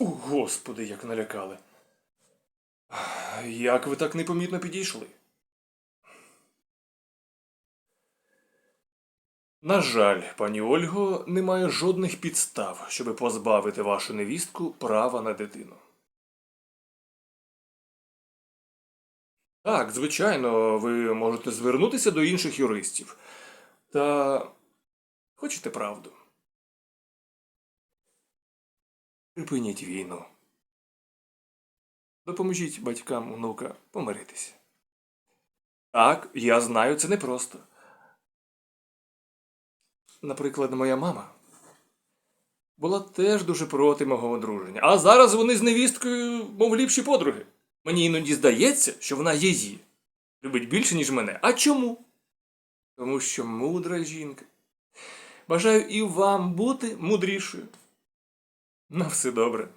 О, господи, як налякали. Як ви так непомітно підійшли? На жаль, пані Ольго, немає жодних підстав, щоби позбавити вашу невістку права на дитину. Так, звичайно, ви можете звернутися до інших юристів. Та хочете правду? Припиніть війну. Допоможіть батькам онука помиритися. Так, я знаю, це непросто. Наприклад, моя мама була теж дуже проти мого одруження. А зараз вони з невісткою, мов ліпші подруги. Мені іноді здається, що вона її любить більше, ніж мене. А чому? Тому що мудра жінка. Бажаю і вам бути мудрішою. На все добре.